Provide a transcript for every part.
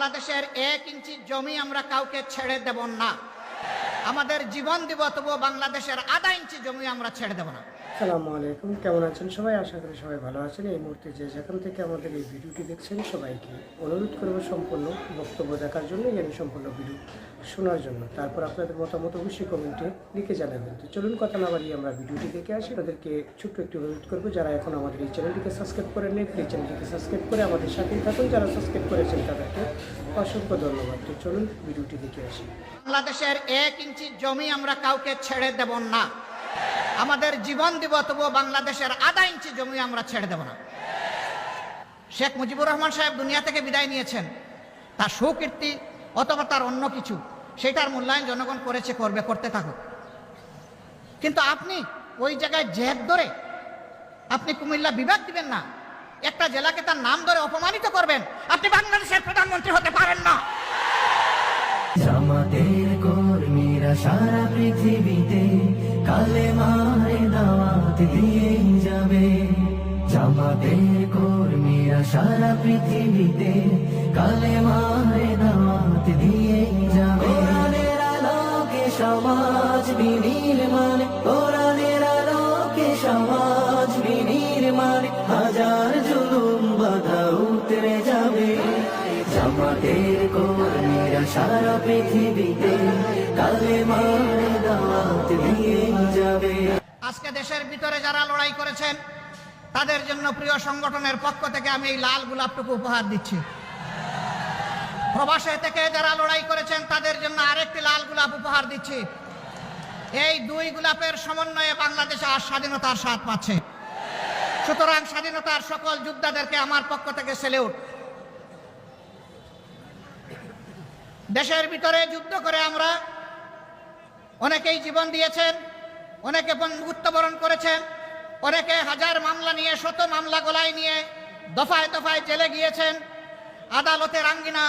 বাংলাদেশের এক ইঞ্চি জমি আমরা কাউকে ছেড়ে দেব না। আমাদের জীবন দিব, তবুও বাংলাদেশের আধা ইঞ্চি জমি আমরা ছেড়ে দেব না। সালামু আলাইকুম। কেমন আছেন সবাই? আশা করি সবাই ভালো আছেন। এই মুহূর্তে যে যেখান থেকে আমাদের এই ভিডিওটি দেখছেন, সবাইকে অনুরোধ করব সম্পূর্ণ বক্তব্য দেখার জন্য এবং সম্পূর্ণ ভিডিও শোনার জন্য। তারপর আপনাদের মতামত অবশ্যই কমেন্টে লিখে জানাবেন। তো চলুন, কথা না বাড়িয়ে আমরা ভিডিওটি দেখে আসি। তাদেরকে ছোট্ট একটু অনুরোধ করব, যারা এখন আমাদের এই চ্যানেলটিকে সাবস্ক্রাইব করেন নেই এই চ্যানেলটিকে সাবস্ক্রাইব করে আমাদের সাথেই থাকুন। যারা সাবস্ক্রাইব করেছেন, তাদেরকে অসংখ্য ধন্যবাদ। তো চলুন, ভিডিওটি দেখে আসি। বাংলাদেশের এক ইঞ্চি জমি আমরা কাউকে ছেড়ে দেব না। আমাদের জীবন দিব, তবুও বাংলাদেশের আধা ইঞ্চি জমি আমরা ছেড়ে দেব না। শেখ মুজিবুর রহমান সাহেব দুনিয়া থেকে বিদায় নিয়েছেন। তার সুকীর্তি অথবা তার অন্য কিছু সেটার মূল্যায়ন জনগণ করেছে, করবে, করতে থাকুক। কিন্তু আপনি ওই জায়গায় জেদ ধরে, আপনি কুমিল্লা বিভাগ দিবেন না, একটা জেলাকে তার নাম ধরে অপমানিত করবেন, আপনি বাংলাদেশের প্রধানমন্ত্রী হতে পারেন না। সারা পৃথিবীতে কালে দাওয়াত দিয়ে যাবে জামাতের কর্মীরা সারা পৃথিবীতে কালে মারে দাওয়াত দিয়ে যাবে। আলোকে সমাজ বিনির্মাণ, কোরআনের আলোকে সমাজ বিনির্মাণ হাজার জুলুম বাধা উতরে যাবে। জামাতের কর্মীরা সারা পৃথিবীতে কালে মারে দাওয়াত দিয়ে যাবে। আজকে দেশের ভিতরে যারা লড়াই করেছেন, তাদের জন্য প্রিয় সংগঠনের পক্ষ থেকে আমি এই লাল গোলাপটুকু উপহার দিচ্ছি। প্রবাসে থেকে যারা লড়াই করেছেন, তাদের জন্য আরেকটি লাল গোলাপ উপহার দিচ্ছি। এই দুই গোলাপের সমন্বয়ে বাংলাদেশে আর স্বাধীনতার স্বাদ পাচ্ছে। সুতরাং স্বাধীনতার সকল যোদ্ধাদেরকে আমার পক্ষ থেকে সেলিউট দেশের ভিতরে যুদ্ধ করে আমরা অনেকেই জীবন দিয়েছেন অনেকে মৃত্যুবরণ করেছেন অনেকে হাজার মামলা নিয়ে, শত মামলা গলায় নিয়ে দফায় দফায় জেলে গিয়েছেন। আদালতের আঙ্গিনা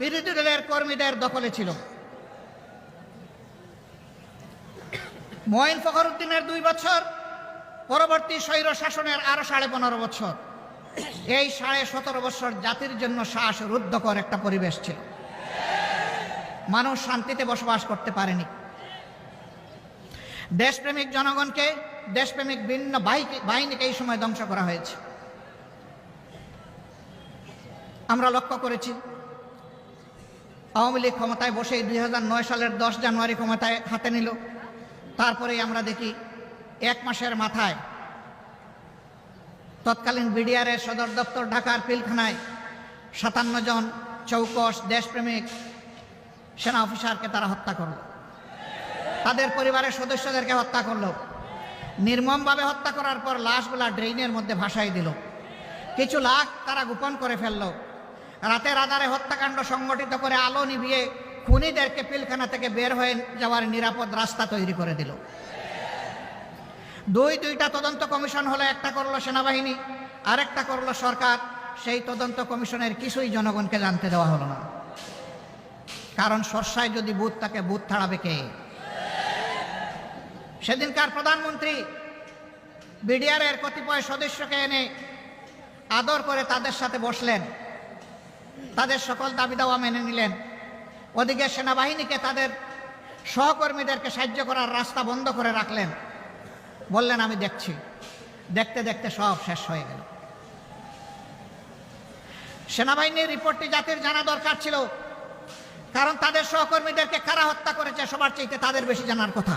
বিরোধী দলের কর্মীদের দখলে ছিল। মঈন ফখরুদ্দিনের দুই বছর, পরবর্তী স্বৈর শাসনের আরও সাড়ে পনেরো বছর। এই সাড়ে সতেরো বছর জাতির জন্য শ্বাস রুদ্ধকর একটা পরিবেশ ছিল। মানুষ শান্তিতে বসবাস করতে পারেনি। দেশপ্রেমিক জনগণকে, দেশপ্রেমিক ভিন্ন বাহিনী- বাহিনীকে এই সময় ধ্বংস করা হয়েছে। আমরা লক্ষ্য করেছি, আওয়ামী লীগ ক্ষমতায় বসেই দুই হাজার নয় সালের দশ জানুয়ারি ক্ষমতায় হাতে নিল। তারপরেই আমরা দেখি, এক মাসের মাথায় তৎকালীন বিডিআরের সদর দপ্তর ঢাকার পিলখানায় সাতান্ন জন চৌকস দেশপ্রেমিক সেনা অফিসারকে তারা হত্যা করল। তাদের পরিবারের সদস্যদেরকে হত্যা করল। নির্মমভাবে হত্যা করার পর লাশগুলা ড্রেইনের মধ্যে ভাসাই দিল। কিছু লাশ তারা গোপন করে ফেলল। রাতের আধারে হত্যাকাণ্ড সংগঠিত করে আলো নিভিয়ে খুনিদেরকে পিলখানা থেকে বের হয়ে যাওয়ার নিরাপদ রাস্তা তৈরি করে দিল। দুই দুইটা তদন্ত কমিশন হলো, একটা করল সেনাবাহিনী, আরেকটা করল সরকার। সেই তদন্ত কমিশনের কিছুই জনগণকে জানতে দেওয়া হলো না। কারণ সর্ষায় যদি বুথ থাকে বুথ ছাড়াবে কে? সেদিনকার প্রধানমন্ত্রী বিডিআরের কতিপয় সদস্যকে এনে আদর করে তাদের সাথে বসলেন। তাদের সকল দাবি দাওয়া মেনে নিলেন। ওদিকে সেনাবাহিনীকে তাদের সহকর্মীদেরকে সাহায্য করার রাস্তা বন্ধ করে রাখলেন। বললেন, আমি দেখছি। দেখতে দেখতে সব শেষ হয়ে গেল। সেনাবাহিনীর রিপোর্টটি জাতির জানা দরকার ছিল, কারণ তাদের সহকর্মীদেরকে কারা হত্যা করেছে সবার চাইতে তাদের বেশি জানার কথা।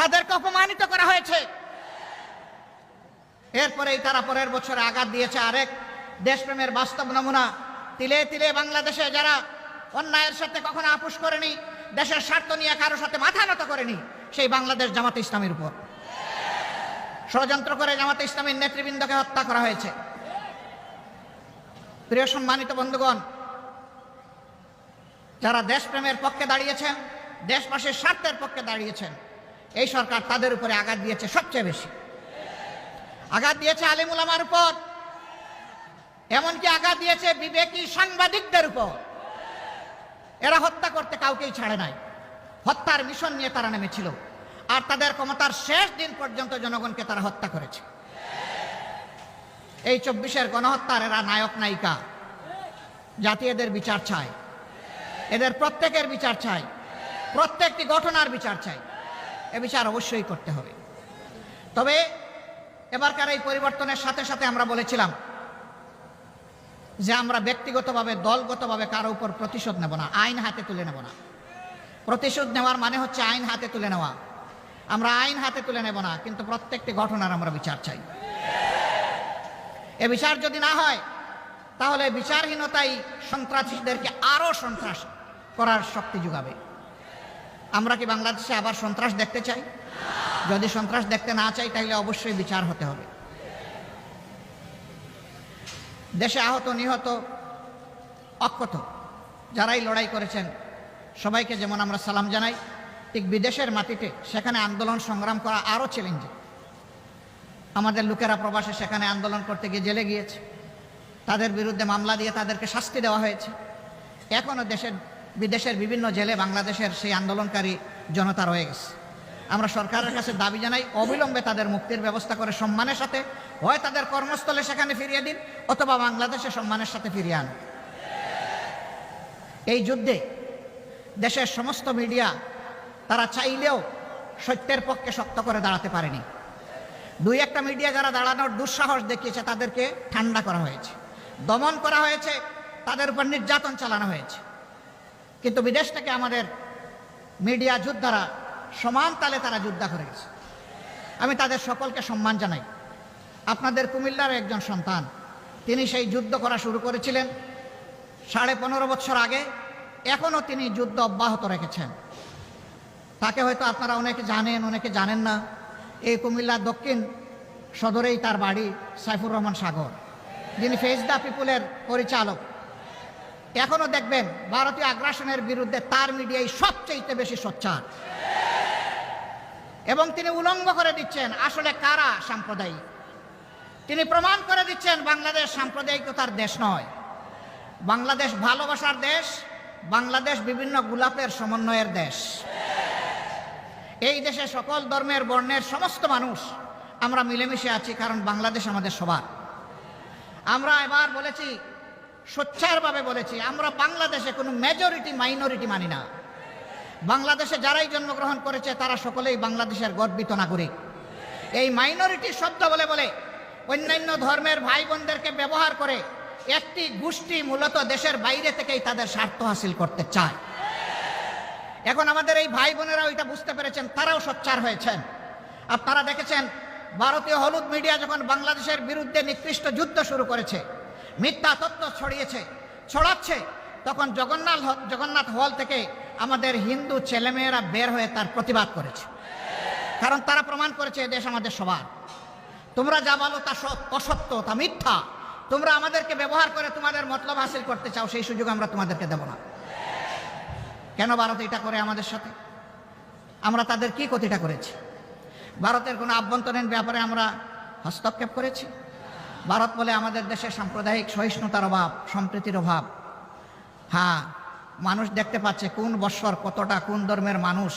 তাদেরকে অপমানিত করা হয়েছে। এরপরেই তারা পরের বছরে আঘাত দিয়েছে আরেক দেশপ্রেমের বাস্তব নমুনা। তিলে তিলে বাংলাদেশে যারা অন্যায়ের সাথে কখনো আপোষ করেনি, দেশের স্বার্থ নিয়ে কারও সাথে মাথা নত করেনি, সেই বাংলাদেশ জামাতে ইসলামের উপর। ষড়যন্ত্র করে জামাতে ইসলামের নেতৃবৃন্দকে হত্যা করা হয়েছে। প্রিয় সম্মানিত বন্ধুগণ, যারা দেশপ্রেমের পক্ষে দাঁড়িয়েছেন, দেশবাসীর স্বার্থের পক্ষে দাঁড়িয়েছেন এই সরকার তাদের উপরে আঘাত দিয়েছে সবচেয়ে বেশি। আঘাত দিয়েছে আলিমুল আমার উপর। এমনকি আঘাত দিয়েছে বিবেকী সাংবাদিকদের উপর। এরা হত্যা করতে কাউকেই ছাড়ে নাই। হত্যার মিশন নিয়ে তারা নেমেছিল। আর তাদের ক্ষমতার শেষ দিন পর্যন্ত জনগণকে তারা হত্যা করেছে। এই চব্বিশের গণহত্যার এরা নায়ক নায়িকা। জাতি এদের বিচার চায়। এদের প্রত্যেকের বিচার চাই প্রত্যেকটি ঘটনার বিচার চাই এ বিচার অবশ্যই করতে হবে। তবে এবারকার এই পরিবর্তনের সাথে সাথে আমরা বলেছিলাম যে আমরা ব্যক্তিগতভাবে, দলগতভাবে কারও উপর প্রতিশোধ নেব না, আইন হাতে তুলে নেব না। প্রতিশোধ নেওয়ার মানে হচ্ছে আইন হাতে তুলে নেওয়া। আমরা আইন হাতে তুলে নেব না, কিন্তু প্রত্যেকটি ঘটনার আমরা বিচার চাই। এ বিচার যদি না হয়, তাহলে বিচারহীনতাই সন্ত্রাসীদেরকে আরও সন্ত্রাস করার শক্তি যোগাবে। আমরা কি বাংলাদেশে আবার সন্ত্রাস দেখতে চাই? যদি সন্ত্রাস দেখতে না চাই, তাহলে অবশ্যই বিচার হতে হবে। দেশে আহত, নিহত অক্ষত যারাই লড়াই করেছেন, সবাইকে যেমন আমরা সালাম জানাই, ঠিক বিদেশের মাটিতে সেখানে আন্দোলন সংগ্রাম করা আরও চ্যালেঞ্জিং আমাদের লোকেরা প্রবাসে সেখানে আন্দোলন করতে গিয়ে জেলে গিয়েছে। তাদের বিরুদ্ধে মামলা দিয়ে তাদেরকে শাস্তি দেওয়া হয়েছে। এখনও দেশের বিদেশের বিভিন্ন জেলে বাংলাদেশের সেই আন্দোলনকারী জনতা রয়ে গেছে। আমরা সরকারের কাছে দাবি জানাই, অবিলম্বে তাদের মুক্তির ব্যবস্থা করে সম্মানের সাথে, হয় তাদের কর্মস্থলে সেখানে ফিরিয়ে দিন, অথবা বাংলাদেশে সম্মানের সাথে ফিরিয়ে আন এই যুদ্ধে দেশের সমস্ত মিডিয়া তারা চাইলেও সত্যের পক্ষে শক্ত করে দাঁড়াতে পারেনি। দুই একটা মিডিয়া যারা দাঁড়ানোর দুঃসাহস দেখিয়েছে, তাদেরকে ঠান্ডা করা হয়েছে, দমন করা হয়েছে, তাদের উপর নির্যাতন চালানো হয়েছে। কিন্তু বিদেশ থেকে আমাদের মিডিয়া যোদ্ধারা সমান তালে তারা যুদ্ধ করে গেছে। আমি তাদের সকলকে সম্মান জানাই। আপনাদের কুমিল্লার একজন সন্তান, তিনি সেই যুদ্ধ করা শুরু করেছিলেন। সাড়ে পনেরো বছর আগে এখনও তিনি যুদ্ধ অব্যাহত রেখেছেন। তাকে হয়তো আপনারা অনেকে জানেন অনেকে জানেন না। এই কুমিল্লার দক্ষিণ সদরেই তার বাড়ি সাইফুর রহমান সাগর, যিনি ফেস দ্য পিপুলের পরিচালক। এখনও দেখবেন ভারতীয় আগ্রাসনের বিরুদ্ধে তার মিডিয়ায় সবচেয়ে বেশি সোচ্চার। এবং তিনি উলঙ্গ করে দিচ্ছেন আসলে কারা সাম্প্রদায়িক। তিনি প্রমাণ করে দিচ্ছেন বাংলাদেশ সাম্প্রদায়িকতার দেশ নয়। বাংলাদেশ ভালোবাসার দেশ, বাংলাদেশ বিভিন্ন গোলাপের সমন্বয়ের দেশ। এই দেশে সকল ধর্মের বর্ণের সমস্ত মানুষ আমরা মিলেমিশে আছি, কারণ বাংলাদেশ আমাদের সবার। আমরা এবার বলেছি সোচ্চারভাবে বলেছি, আমরা বাংলাদেশে কোনো মেজরিটি মাইনরিটি মানি না। বাংলাদেশে যারাই জন্মগ্রহণ করেছে, তারা সকলেই বাংলাদেশের গর্বিত নাগরিক। এই মাইনরিটি শব্দ বলে বলে অন্যান্য ধর্মের ভাই বোনদেরকে ব্যবহার করে একটি গোষ্ঠী মূলত দেশের বাইরে থেকেই তাদের স্বার্থ হাসিল করতে চায়। এখন আমাদের এই ভাই বোনেরা ওইটা বুঝতে পেরেছেন, তারাও সোচ্চার হয়েছেন। আপনারা দেখেছেন, ভারতীয় হলুদ মিডিয়া যখন বাংলাদেশের বিরুদ্ধে নিকৃষ্ট যুদ্ধ শুরু করেছে মিথ্যা তত্ত্ব ছড়িয়েছে, ছড়াচ্ছে। তখন জগন্নাথ জগন্নাথ হল থেকে আমাদের হিন্দু ছেলেমেয়েরা বের হয়ে তার প্রতিবাদ করেছে। কারণ তারা প্রমাণ করেছে এদেশ আমাদের সবার। তোমরা যা বলো তা অসত্য, তা মিথ্যা। তোমরা আমাদেরকে ব্যবহার করে তোমাদের মতলব হাসিল করতে চাও, সেই সুযোগ আমরা তোমাদেরকে দেব না। কেন ভারত এটা করে আমাদের সাথে? আমরা তাদের কি ক্ষতিটা করেছি? ভারতের কোনো আভ্যন্তরীণ ব্যাপারে আমরা হস্তক্ষেপ করেছি? ভারত বলে আমাদের দেশে সাম্প্রদায়িক সহিষ্ণুতার অভাব, সম্প্রীতির অভাব। হ্যাঁ মানুষ দেখতে পাচ্ছে কোন বৎসর কতটা কোন ধর্মের মানুষ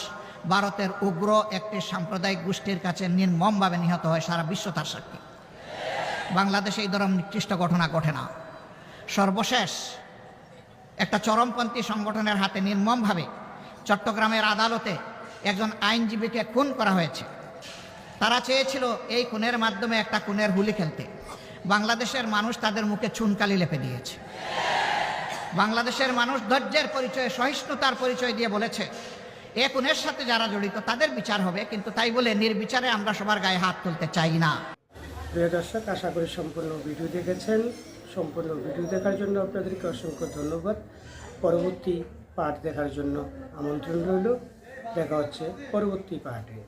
ভারতের উগ্র একটি সাম্প্রদায়িক গোষ্ঠীর কাছে নির্মমভাবে নিহত হয় সারা বিশ্ব তার সাক্ষী। বাংলাদেশে এই ধরনের নিকৃষ্ট ঘটনা ঘটে না। সর্বশেষ, একটা চরমপন্থী সংগঠনের হাতে নির্মমভাবে চট্টগ্রামের আদালতে একজন আইনজীবীকে খুন করা হয়েছে। তারা চেয়েছিল এই খুনের মাধ্যমে একটা খুনের হুলি খেলতে। বাংলাদেশের মানুষ তাদের মুখে চুনকালি লেপে দিয়েছে। বাংলাদেশের মানুষ ধৈর্যের পরিচয়, সহিষ্ণুতার পরিচয় দিয়ে বলেছে, এ খুনের সাথে যারা জড়িত তাদের বিচার হবে, কিন্তু তাই বলে নির্বিচারে আমরা সবার গায়ে হাত তুলতে চাই না। প্রিয় দর্শক, আশা করি সম্পূর্ণ ভিডিও দেখেছেন। সম্পূর্ণ ভিডিও দেখার জন্য আপনাদেরকে অসংখ্য ধন্যবাদ। পরবর্তী পাঠ দেখার জন্য আমন্ত্রণ রইল। দেখা হচ্ছে পরবর্তী পাঠে।